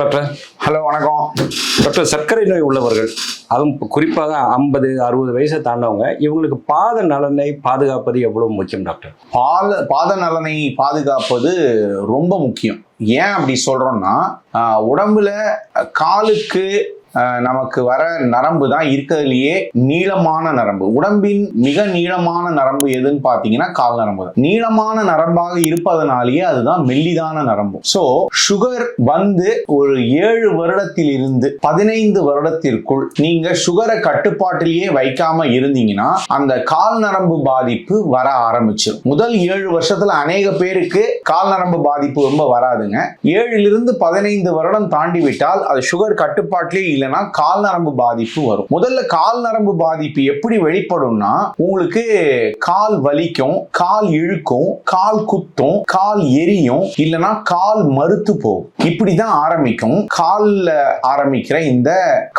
Doctor. Hello வணக்கம். Doctor சர்க்கரை நோய் உள்ளவர்கள் அதுவும் குறிப்பாக ஐம்பது அறுபது வயசை தாண்டவங்க இவங்களுக்கு பாத நலனை பாதுகாப்பது எவ்வளவு முக்கியம் டாக்டர்? பால் பாத நலனை பாதுகாப்பது ரொம்ப முக்கியம். ஏன் அப்படி சொல்றோம்னா ஆஹ், உடம்புல காலுக்கு நமக்கு வர நரம்பு தான் இருக்கிறதுலயே நீளமான நரம்பு. உடம்பின் மிக நீளமான நரம்பு எதுன்னு பாத்தீங்கன்னா கால் நரம்பு தான். நீளமான நரம்பாக இருப்பதனாலேயே அதுதான் மெல்லிதான நரம்பு. சோ சுகர் வந்து ஒரு ஏழு வருடத்தில் இருந்து பதினைந்து வருடத்திற்குள் நீங்க சுகரை கட்டுப்பாட்டிலேயே வைக்காம இருந்தீங்கன்னா அந்த கால் நரம்பு பாதிப்பு வர ஆரம்பிச்சிடும் முதல் ஏழு வருஷத்துல அநேக பேருக்கு கால் நரம்பு பாதிப்பு ரொம்ப வராதுங்க. ஏழிலிருந்து பதினைந்து வருடம் தாண்டி விட்டால் அது சுகர் கட்டுப்பாட்டிலே இல்லைன்னா கால் நரம்பு பாதிப்பு வரும் முதல்ல கால் நரம்பு பாதிப்பு எப்படி வெளிப்படும்னா உங்களுக்கு கால் வலிக்கும் கால் இழுக்கும் கால் குத்தும் கால் எரியும் இல்லைன்னா கால் மறுத்து போகும் இப்படிதான் ஆரம்பிக்கும் கால்ல ஆரம்பிக்கிற இந்த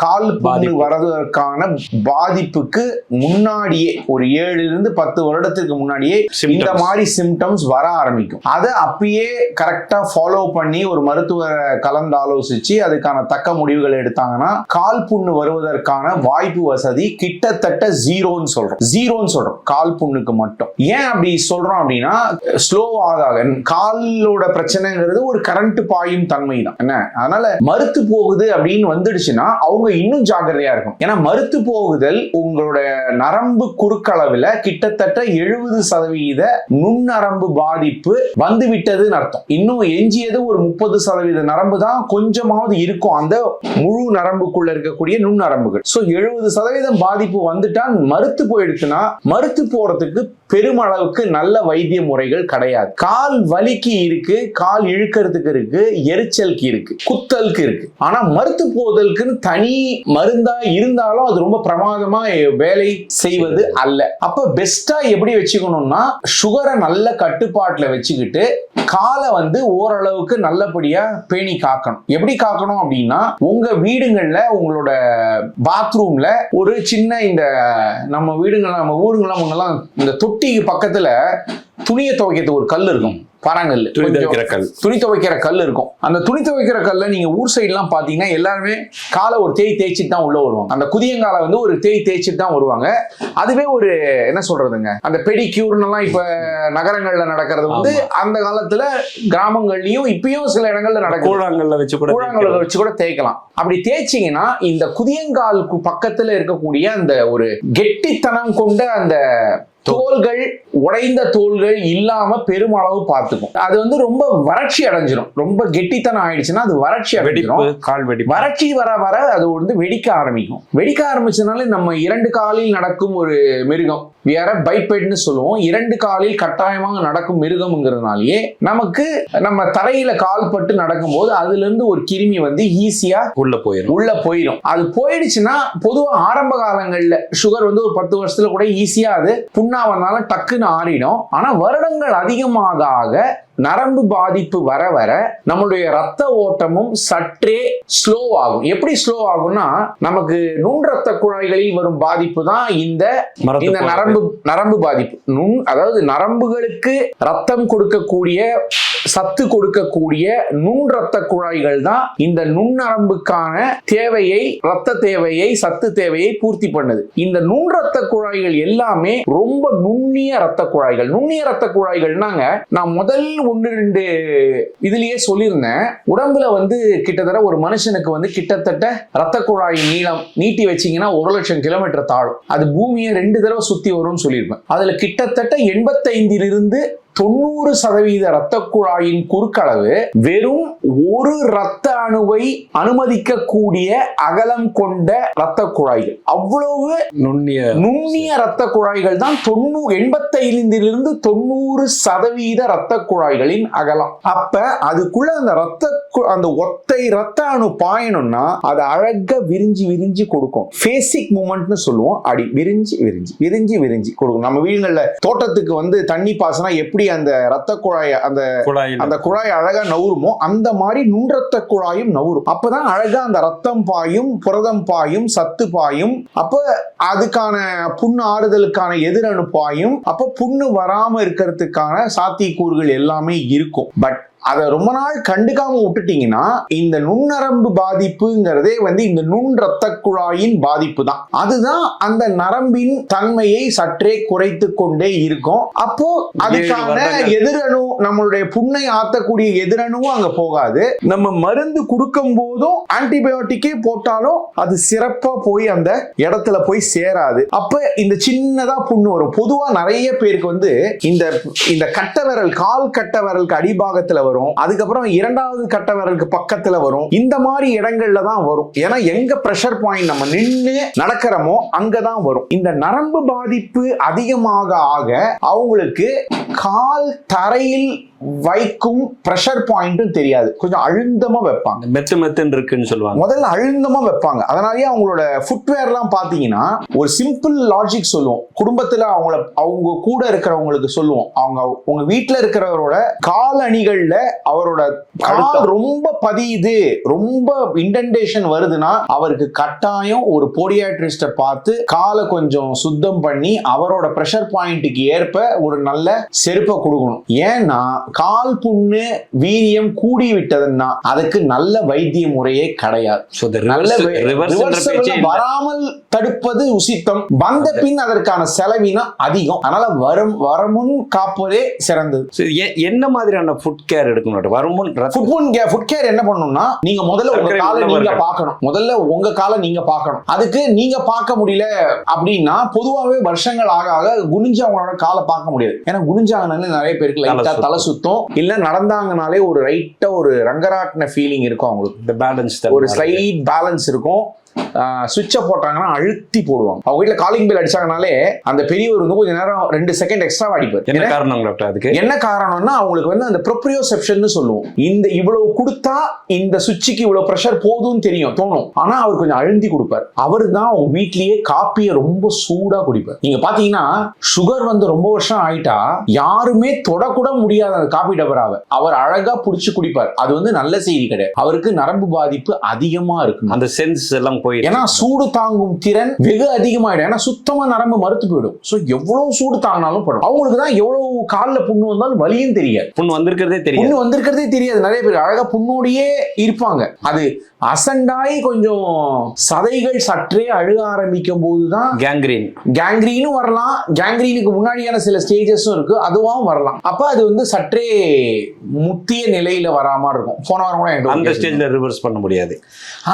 கால் பாதிப்பு. வரதற்கான பாதிப்புக்கு முன்னாடியே ஒரு ஏழுல இருந்து பத்து வருடத்துக்கு முன்னாடியே. இந்த மாதிரி சிம்டம்ஸ் வர ஆரம்பிக்கும் அதை அப்பயே கரெக்டா ஃபாலோ பண்ணி ஒரு மருத்துவரை கலந்து ஆலோசிச்சு அதுக்கான தக்க முடிவுகள் எடுத்தாங்கன்னா கால் புண்ணு வருவதற்கான வாய்ப்பு வசதி கிட்டத்தட்ட ஜீரோன்னு சொல்றோம். ஜீரோன்னு சொல்றோம். கால் புண்ணுக்கு மட்டும். ஏன் அப்படி சொல்றோம் அப்படின்னா ஸ்லோ காலோட பிரச்சனைங்கிறது ஒரு கரண்ட் பாயும் தன்மை தான் என்ன? அதனால மறுத்து போகுது அப்படின்னு வந்துடுச்சுன்னா அவங்க இன்னும் ஜாக்கிரதையா இருக்கும் ஏன்னா மறுத்து போகுதல் உங்களோட நரம்பு குறுக்களவுல கிட்டத்தட்ட எழுபது சதவீத நுண்ணரம்பு பாதிப்பு வந்து விட்டதுன்னு அர்த்தம். இன்னும் எஞ்சியது ஒரு முப்பது சதவீத நரம்பு தான் கொஞ்சமாவது இருக்கும். அந்த முழு நரம்பு நரம்புக்குள்ள இருக்கக்கூடிய நுண்ணரம்புகள். சோ எழுபது சதவீதம் பாதிப்பு வந்துட்டா மறுத்து போயிடுச்சுன்னா மறுத்து போறதுக்கு பெருமளவுக்கு நல்ல வைத்திய முறைகள் கிடையாது. கால் வலிக்கு இருக்கு கால் இழுக்கிறதுக்கு இருக்கு எரிச்சலுக்கு இருக்கு குத்தலுக்கு இருக்கு. ஆனா மறுத்து போதலுக்குன்னு தனி மருந்தா இருந்தாலும் அது ரொம்ப பிரமாதமா வேலை செய்வது அல்ல. அப்ப பெஸ்டா எப்படி வச்சுக்கணும்னா சுகரை நல்ல கட்டுப்பாட்டுல வச்சுக்கிட்டு காலை வந்து ஓரளவுக்கு நல்லபடியா பேணி காக்கணும். எப்படி காக்கணும் அப்படின்னா உங்க வீடுகள்ல உங்களோட பாத்ரூமில் ஒரு சின்ன இந்த நம்ம வீடுங்கள்லாம் நம்ம ஊருங்கெல்லாம் முன்னெல்லாம் இந்த தொட்டிக்கு பக்கத்தில் துணியை துவைக்கிறதுக்கு ஒரு கல் இருக்கும். பரங்கல். துணி துவைக்கிற கல். துணி துவைக்கிற கல் இருக்கும். அந்த துணி துவைக்கிற கல்ல நீங்க ஊர் சைட்லாம் பாத்தீங்கன்னா எல்லாருமே காலை ஒரு தேய் தேய்ச்சிட்டு தான் உள்ள வருவாங்க. அந்த குதியங்கால வந்து ஒரு தேய் தேய்ச்சிட்டு தான் வருவாங்க. அதுவே ஒரு என்ன சொல்றதுங்க? அந்த பெடிக்யூர்னு எல்லாம் இப்ப நகரங்கள்ல நடக்கிறது வந்து அந்த காலத்துல கிராமங்கள்லயும் இப்பயும் சில இடங்கள்ல நடக்கும் கூழாங்கல்ல வச்சு கூட கூழாங்கல்ல வச்சு கூட தேய்க்கலாம். அப்படி தேய்ச்சிங்கன்னா இந்த குதியங்காலுக்கு பக்கத்துல இருக்கக்கூடிய அந்த ஒரு கெட்டித்தனம் கொண்ட அந்த தோள்கள் உடைந்த தோள்கள் இல்லாம பெருமளவு பார்த்துக்கும். அது வந்து ரொம்ப வறட்சி அடைஞ்சிரும். ரொம்ப கெட்டித்தனம் ஆயிடுச்சுன்னா அது வறட்சி வெடிப்பு அடைஞ்சிரும் கால் வெடிப்பு. வறட்சி வர வர அது வந்து வெடிக்க ஆரம்பிக்கும். வெடிக்க ஆரம்பிச்சதுனால நம்ம இரண்டு காலில் நடக்கும் ஒரு மிருகம். வேற பைப்பெட்னு சொல்லுவோம். இரண்டு காலில் கட்டாயமாக நடக்கும் மிருகம்ங்கிறதுனாலயே நமக்கு நம்ம தரையில கால் பட்டு நடக்கும்போது அதுல இருந்து ஒரு கிருமி வந்து ஈஸியா உள்ள போயிடும் உள்ள போயிடும் அது போயிடுச்சுன்னா பொதுவா ஆரம்ப காலங்கள்ல சுகர் வந்து ஒரு பத்து வருஷத்துல கூட ஈஸியா அது புண்ணா வந்தாலும் டக்குன்னு ஆறிடும். ஆனா வருடங்கள் அதிகமாக ஆக நரம்பு பாதிப்பு வர வர நம்மளுடைய ரத்த ஓட்டமும் சற்றே ஸ்லோ ஆகும் எப்படி ஸ்லோ ஆகும்னா நமக்கு நுண் ரத்த குழாய்களில் வரும் பாதிப்பு தான் இந்த இந்த. நரம்பு நரம்பு பாதிப்பு நுண் அதாவது நரம்புகளுக்கு ரத்தம் கொடுக்கக்கூடிய சத்து கொடுக்கக்கூடிய நுண் ரத்த குழாய்கள் தான் இந்த நுண்ணரம்புக்கான தேவையை ரத்த தேவையை சத்து தேவையை பூர்த்தி பண்ணுது. இந்த நுண் ரத்த குழாய்கள் எல்லாமே ரொம்ப நுண்ணிய ரத்த குழாய்கள். நுண்ணிய ரத்த குழாய்கள்னாங்க நான் முதல் ஒன்று ரெண்டு இதுலயே சொல்லியிருந்தேன். உடம்புல வந்து கிட்டத்தட்ட ஒரு மனுஷனுக்கு வந்து கிட்டத்தட்ட ரத்த குழாய் நீளம் நீட்டி வச்சீங்கன்னா ஒரு லட்சம் கிலோமீட்டர் தாழும். அது பூமியை ரெண்டு தடவை சுத்தி வரும்னு சொல்லியிருப்பேன். அதுல கிட்டத்தட்ட எண்பத்தைந்திலிருந்து தொண்ணூறு சதவீத ரத்த குழாயின் குறுக்களவு வெறும் ஒரு ரத்த அணுவை அனுமதிக்கக்கூடிய அகலம் கொண்ட ரத்த குழாய்கள். அவ்வளவு நுண்ணிய நுண்ணிய ரத்த குழாய்கள் தான் தொண்ணூறு எண்பத்தைந்திலிருந்து தொண்ணூறு சதவீத ரத்த குழாய்களின் அகலம். அப்ப அதுக்குள்ள அந்த ரத்த கு- அந்த ஒத்தை ரத்த அணு பாயணும்னா அது அழகா விரிஞ்சு விரிஞ்சு கொடுக்கும். ஃபேசிக் மூமெண்ட்னு சொல்லுவோம். அடி விரிஞ்சு விரிஞ்சு விரிஞ்சு விரிஞ்சு கொடுக்கும். நம்ம வீடுகள்ல தோட்டத்துக்கு வந்து தண்ணி பாசனா எப்படி அந்த ரத்த குழாய் அந்த அந்த குழாய் அழகா நவுருமோ அந்த மாதிரி நுண்ரத்த குழாயும் நவுரும். அப்பதான் அழகா அந்த ரத்தம் பாயும் புரதம் பாயும் சத்து பாயும். அப்ப அதுக்கான புண்ணு ஆறுதலுக்கான எதிரணு பாயும் அப்ப புண்ணு வராம இருக்கிறதுக்கான சாத்தியக்கூறுகள் எல்லாமே இருக்கும். பட் அதை ரொம்ப நாள் கண்டுக்காம விட்டுட்டீங்கன்னா இந்த நுண்ணரம்பு பாதிப்புங்கிறதே வந்து இந்த நுண் ரத்த குழாயின் பாதிப்பு தான் அதுதான் அந்த நரம்பின் தன்மையை சற்றே குறைத்து கொண்டே இருக்கும். அப்போ அதுக்கான. எதிரணு நம்மளுடைய புண்ணை ஆத்தக்கூடிய எதிரணுவும் அங்க போகாது. நம்ம மருந்து கொடுக்கும் போதும் ஆன்டிபயோட்டிக்கே போட்டாலும் அது சிறப்பா போய் அந்த இடத்துல போய் சேராது. அப்ப இந்த சின்னதா புண்ணு வரும். பொதுவா நிறைய பேருக்கு வந்து இந்த இந்த கட்ட விரல் கால் கட்ட விரலுக்கு அடிபாகத்துல வரும் வரும். அதுக்கப்புறம் இரண்டாவது கட்ட விரலுக்கு பக்கத்துல வரும். இந்த மாதிரி இடங்கள்ல தான் வரும். ஏன்னா எங்க ப்ரெஷர் பாயிண்ட் நம்ம நின்று நடக்கிறோமோ அங்கதான் வரும். இந்த நரம்பு பாதிப்பு அதிகமாக ஆக அவங்களுக்கு கால் தரையில் வைக்கும் பிரஷர் பாயிண்ட்டும் தெரியாது. கொஞ்சம் அழுந்தமா வைப்பாங்க. மெத்து மெத்துன்னு இருக்குன்னு சொல்லுவாங்க. முதல்ல அழுந்தமா வைப்பாங்க. அதனாலேயே அவங்களோட ஃபுட்வேர்லாம் பார்த்தீங்கன்னா ஒரு சிம்பிள் லாஜிக் சொல்லுவோம். குடும்பத்துல அவங்கள அவங்க கூட இருக்கிறவங்களுக்கு சொல்லுவோம். அவங்க உங்க வீட்ல இருக்கிறவரோட கால் அணிகள்ல அவரோட கால். ரொம்ப பதியுது ரொம்ப இன்டென்டேஷன் வருதுன்னா அவருக்கு கட்டாயம் ஒரு போடியாட்ரிஸ்ட பார்த்து காலை கொஞ்சம் சுத்தம் பண்ணி அவரோட பிரஷர் பாயிண்ட்டுக்கு ஏற்ப ஒரு நல்ல செருப்பை கொடுக்கணும். ஏன்னா கால் புண்ணு வீரியம் கூடி விட்டதுன்னா அதுக்கு நல்ல வைத்திய முறையே கிடையாது. நல்ல. வராமல் தடுப்பது உசித்தம். வந்த பின் அதற்கான செலவினம் அதிகம். அதனால வரும் வரமுன் காப்பதே சிறந்தது. என்ன மாதிரியான ஃபுட் கேர் எடுக்கணும்? வருமுன் ஃபுட் கேர் ஃபுட் கேர் என்ன பண்ணணும்னா நீங்க முதல்ல உங்க காலை நீங்க. பார்க்கணும். முதல்ல உங்க காலை நீங்க பார்க்கணும். அதுக்கு நீங்க பார்க்க முடியல அப்படின்னா பொதுவாகவே வருஷங்கள் ஆக ஆக குனிஞ்சு அவங்களோட காலை பார்க்க முடியாது. ஏன்னா குனிஞ்சாங்கன்னு நிறைய பேருக்கு தலை லைட்டா சுத்தும். தலை சுத்தம் இல்ல நடந்தாங்கனாலே ஒரு ரைட்டா ஒரு ரங்கராட்டின ஃபீலிங் இருக்கும் அவங்களுக்கு இந்த balance ஒரு. ஸ்லைட் பேலன்ஸ் இருக்கும் சுவிட்சை போட்டாங்கன்னா அழுத்தி போடுவாங்க. அவங்க வீட்ல காலிங் பெல் அடிச்சாங்கனாலே அந்த பெரியவர் வந்து கொஞ்ச நேரம் ரெண்டு செகண்ட் எக்ஸ்ட்ரா அடிப்பார். என்ன காரணம் டாக்டர் அதுக்கு? என்ன காரணம்னா அவங்களுக்கு வந்து அந்த ப்ரொப்ரியோசெப்ஷன் சொல்லுவோம். இந்த இவ்வளவு கொடுத்தா இந்த சுவிட்சுக்கு இவ்வளவு ப்ரெஷர் போதும்னு தெரியும் தோணும். ஆனா அவர் கொஞ்சம் அழுந்தி கொடுப்பார். அவர் தான் அவங்க வீட்லயே காப்பியை ரொம்ப சூடா குடிப்பார். நீங்க பாத்தீங்கன்னா சுகர் வந்து ரொம்ப வருஷம் ஆயிட்டா யாருமே தொடக்கூட முடியாத அந்த காப்பி டபராவை அவர் அழகா புடிச்சு குடிப்பார். அது வந்து நல்ல செய்தி கிடையாது. அவருக்கு நரம்பு பாதிப்பு அதிகமா இருக்கு அந்த சென்ஸ் எல்லாம் போயிடுச்சு ஏன்னா சூடு தாங்கும் திறன் வெகு அதிகமாயிடும். ஏன்னா சுத்தமா நரம்பு மறுத்து போயிடும். சோ எவ்வளவு சூடு தாங்கினாலும் படும் அவங்களுக்கு தான் எவ்வளவு கால்ல புண்ணு வந்தாலும் வலியும் தெரியாது. புண் வந்திருக்கிறதே தெரியாது. புண்ணு வந்திருக்கிறதே தெரியாது. நிறைய பேர் அழகா புண்ணோடையே இருப்பாங்க. அது அசண்டாய் கொஞ்சம் சதைகள் சற்றே அழுக ஆரம்பிக்கும் போதுதான் கேங்க்ரீன் கேங்க்ரீனும் வரலாம். கேங்க்ரீனுக்கு முன்னாடியான சில ஸ்டேஜஸும் இருக்கு. அதுவும் வரலாம். அப்ப அது வந்து சற்றே முத்திய நிலையில வராம இருக்கும். போன வாரம் கூட அந்த ஸ்டேஜ்ல ரிவர்ஸ் பண்ண முடியாது.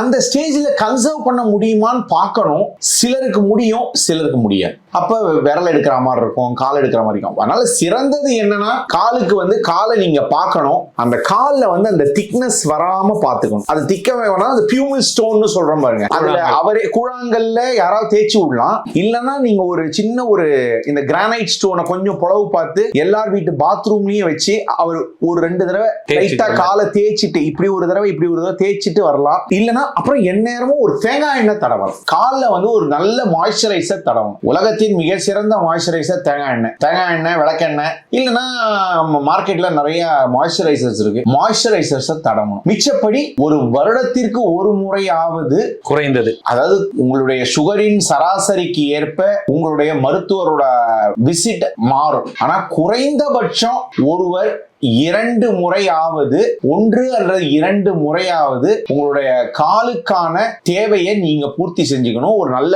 அந்த ஸ்டேஜ்ல கன்சர்வ் பண்ண முடியுமான்னு பார்க்கணும் சிலருக்கு முடியும் சிலருக்கு முடியாது. அப்ப விரல் எடுக்கிற மாதிரி இருக்கும் கால் எடுக்கிற மாதிரி இருக்கும். அதனால சிறந்தது என்னன்னா காலுக்கு வந்து காலை நீங்க பார்க்கணும். அந்த கால்ல வந்து அந்த திக்னஸ் வராம பார்த்துக்கணும். அது திக்க வேணா அந்த பியூமில் ஸ்டோன்னு சொல்றோம் பாருங்க. அதுல. அவரே கூழாங்கல்ல யாராவது தேய்ச்சி விடலாம். இல்லைன்னா நீங்க ஒரு சின்ன ஒரு இந்த கிரானைட் ஸ்டோனை கொஞ்சம் புலவு பார்த்து எல்லார் வீட்டு பாத்ரூம்லயும் வச்சு அவர் ஒரு ரெண்டு தடவை லைட்டா காலை தேய்ச்சிட்டு இப்படி ஒரு தடவை இப்படி ஒரு தடவை தேய்ச்சிட்டு வரலாம். இல்லனா அப்புறம் எந்நேரமும் ஒரு தேங்காய் எண்ணெய் தடவலாம் கால்ல வந்து ஒரு நல்ல மாய்ஸ்சரைசர் தடவணும். உலகத்தின் மிக சிறந்த மாய்ஸ்சரைசர் தேங்காய் எண்ணெய். தேங்காய் எண்ணெய் விளக்கெண்ணெய் இல்லனா மார்க்கெட்ல நிறைய மாய்ஸ்சரைசர்ஸ் இருக்கு. மாய்ஸ்சரைசர்ஸை தடவணும். மிச்சப்படி ஒரு வருடத்திற்கு ஒரு முறையாவது குறைந்தது. அதாவது உங்களுடைய சுகரின் சராசரிக்கு ஏற்ப உங்களுடைய மருத்துவரோட விசிட் மாறும். ஆனா குறைந்தபட்சம் ஒருவர் இரண்டு முறையாவது ஒன்று அல்லது இரண்டு முறையாவது உங்களுடைய காலுக்கான தேவையை நீங்க பூர்த்தி செஞ்சுக்கணும். ஒரு நல்ல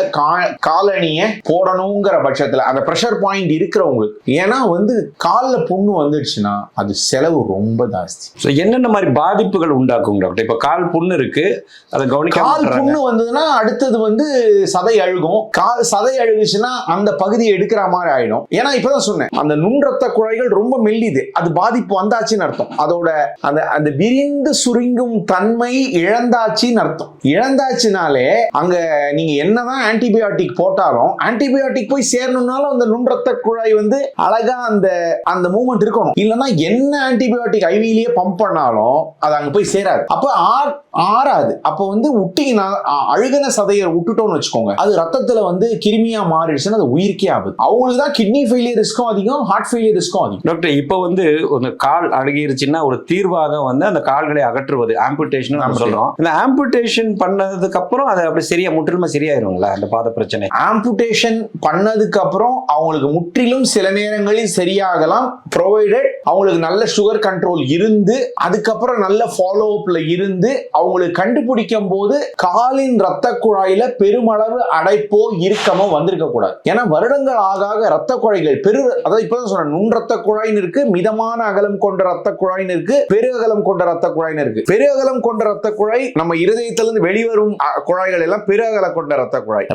காலணியை போடணுங்கிற பட்சத்துல அந்த ப்ரெஷர் பாயிண்ட் இருக்கிறவங்களுக்கு. ஏன்னா வந்து கால்ல புண்ணு வந்துடுச்சுன்னா அது செலவு ரொம்ப ஜாஸ்தி. ஸோ என்னென்ன மாதிரி பாதிப்புகள் உண்டாக்கும் டாக்டர் இப்போ கால் புண்ணு இருக்கு அதை கவனிக்காம கால். புண்ணு வந்ததுன்னா அடுத்தது வந்து சதை அழுகும். கால் சதை அழுகுச்சுன்னா அந்த பகுதியை எடுக்கிற மாதிரி ஆயிடும். ஏன்னா இப்பதான் சொன்னேன் அந்த நுண்ரத்த குழாய்கள் ரொம்ப மெல்லிது. அது பாதிப்பு வந்தாச்சுன்னு அர்த்தம். அதோட அந்த அந்த விரிந்து சுருங்கும் தன்மை இழந்தாச்சுன்னு அர்த்தம். இழந்தாச்சுனாலே அங்க நீங்க என்னதான் ஆன்டிபயோட்டிக் போட்டாலும் ஆன்டிபயோட்டிக் போய் சேரணும்னாலும் அந்த நுண்ரத்த குழாய் வந்து அழகா அந்த அந்த மூமெண்ட் இருக்கணும். இல்லைன்னா என்ன ஆன்டிபயோட்டிக் ஐவிலேயே பம்ப் பண்ணாலும் அது அங்க போய் சேராது. அப்ப ஆர் ஆறாது. அப்போ வந்து விட்டீங்கன்னா அ- அழுகுன சதையை விட்டுட்டோம்னு வச்சுக்கோங்க. அது ரத்தத்துல வந்து கிருமியா மாறிடுச்சுன்னா அது உயிருக்கே ஆகுது அவங்களுக்கு தான் கிட்னி ஃபெயிலியர் ரிஸ்க்கும் அதிகம் ஹார்ட் ஃபெயிலியர் ரிஸ்க்கும் அதிகம். டாக்டர் இப்போ வந்து ஒரு கால் அழுகிருச்சுன்னா ஒரு தீர்வாக வந்து அந்த கால்களை அகற்றுவது ஆம்புடேஷன் நம்ம. சொல்றோம். இந்த ஆம்புடேஷன் பண்ணதுக்கு அப்புறம் அது அப்படி சரியா முற்றிலுமா சரியாயிருங்களா அந்த பாத பிரச்சனை? ஆம்புடேஷன் பண்ணதுக்கு அப்புறம் அவங்களுக்கு முற்றிலும் சில நேரங்களில் சரியாகலாம். ப்ரொவைடட் அவங்களுக்கு நல்ல சுகர் கண்ட்ரோல் இருந்து அதுக்கப்புறம் நல்ல ஃபாலோ அப்ல இருந்து அவங்களுக்கு கண்டுபிடிக்கும் போது காலின் ரத்த குழாயில பெருமளவு அடைப்போ இறுக்கமோ வந்திருக்க கூடாது ஏன்னா வருடங்கள் ஆக ஆக ரத்த குழாய்கள் பெரு அதாவது இப்பதான் சொன்னேன் நுண் ரத்த குழாயின்னு இருக்கு மிதமான அகலம் கொண்ட ரத்த குழாயின்னு இருக்கு பெரு அகலம் கொண்ட ரத்த குழாயின்னு இருக்கு பெரு அகலம் கொண்ட ரத்த குழாய் நம்ம இருதயத்திலிருந்து வெளிவரும் குழாய்கள் எல்லாம் பெரு அகலம் கொண்ட ரத்த குழாய்.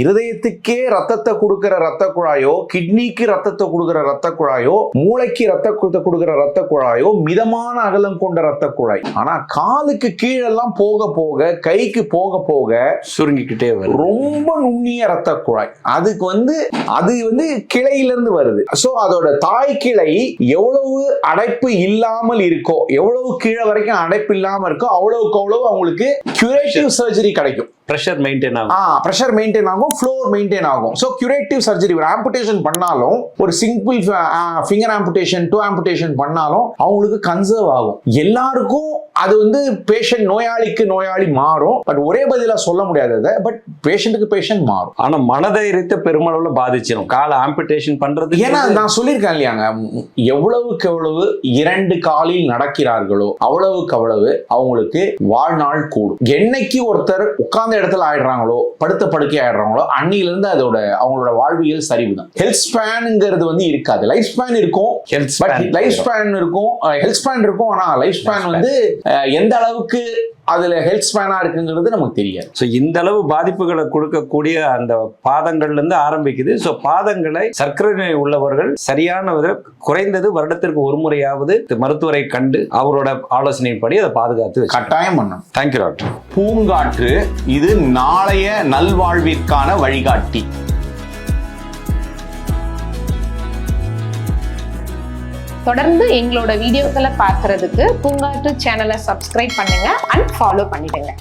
இருதயத்துக்கே ரத்தத்தை கொடுக்கிற ரத்த குழாயோ கிட்னிக்கு ரத்தத்தை கொடுக்கிற ரத்த குழாயோ மூளைக்கு ரத்த கொடுக்கிற ரத்த குழாயோ மிதமான அகலம் கொண்ட ரத்த குழாய். ஆனா காலுக்கு கீழெல்லாம் போக போக கைக்கு போக போக சுருங்கிக்கிட்டே வரும் ரொம்ப நுண்ணிய ரத்த குழாய். அதுக்கு வந்து அது வந்து கிளையில இருந்து வருது. சோ அதோட தாய் கிளை எவ்வளவு அடைப்பு இல்லாமல் இருக்கோ எவ்வளவு கீழே வரைக்கும் அடைப்பு இல்லாமல் இருக்கோ அவ்வளவுக்கு அவ்வளவு அவங்களுக்கு கியூரேட்டிவ் சர்ஜரி கிடைக்கும். ப்ரெஷர் மெயின்டைன் ஆகும். ஆ ப்ரெஷர் மெயின்டைன் ஆகும் ஃப்ளோர் மெயின்டைன் ஆகும். ஸோ கியூரேட்டிவ் சர்ஜரி ஒரு ஆம்புடேஷன் பண்ணாலும் ஒரு simple finger amputation toe amputation பண்ணாலும் அவங்களுக்கு கன்சர்வ் ஆகும். எல்லாருக்கும் அது வந்து பேஷண்ட் நோயாளிக்கு நோயாளி மாறும். பட் ஒரே பதிலா சொல்ல முடியாது அதை. பட் பேஷண்ட்டுக்கு பேஷண்ட் மாறும். ஆனா மனதைரியத்தை பெருமளவுல பாதிச்சிடும் கால ஆம்புடேஷன் பண்றது ஏன்னா நான் சொல்லியிருக்கேன் இல்லையாங்க எவ்வளவுக்கு எவ்வளவு இரண்டு காலில் நடக்கிறார்களோ அவ்வளவுக்கு அவ்வளவு அவங்களுக்கு வாழ்நாள் கூடும். என்னைக்கு ஒருத்தர் உட்கார்ந்த இடத்துல ஆயிடுறாங்களோ படுத்த படுக்கை ஆயிடுறாங்களோ அன்னில இருந்து அதோட அவங்களோட வாழ்வியல் சரிவு தான் ஹெல்த் ஸ்பேனுங்கிறது வந்து இருக்காது. லைஃப் ஸ்பேன் இருக்கும். லைஃப் ஸ்பேன் இருக்கும். ஹெல்த் ஸ்பேன் இருக்கும். ஆனா லைஃப் ஸ்பேன். வந்து எந்த அளவுக்கு அதுல ஹெல்த் ஸ்பேனா இருக்குங்கிறது நமக்கு தெரியாது. ஸோ இந்த அளவு பாதிப்புகளை கொடுக்கக்கூடிய அந்த பாதங்கள்ல இருந்து ஆரம்பிக்குது. ஸோ பாதங்களை சர்க்கரை நோய் உள்ளவர்கள் சரியான குறைந்தது வருடத்திற்கு ஒரு முறையாவது மருத்துவரை கண்டு அவரோட ஆலோசனைப்படி அதை பாதுகாத்து கட்டாயம் பண்ணணும். தேங்க்யூ டாக்டர் பூங்காற்று இது நாளைய நல்வாழ்விற்கான வழிகாட்டி. தொடர்ந்து எங்களோட வீடியோக்களை பார்க்கறதுக்கு பூங்காட்டு சேனலை சப்ஸ்கிரைப் பண்ணுங்க அண்ட் ஃபாலோ பண்ணிடுங்க.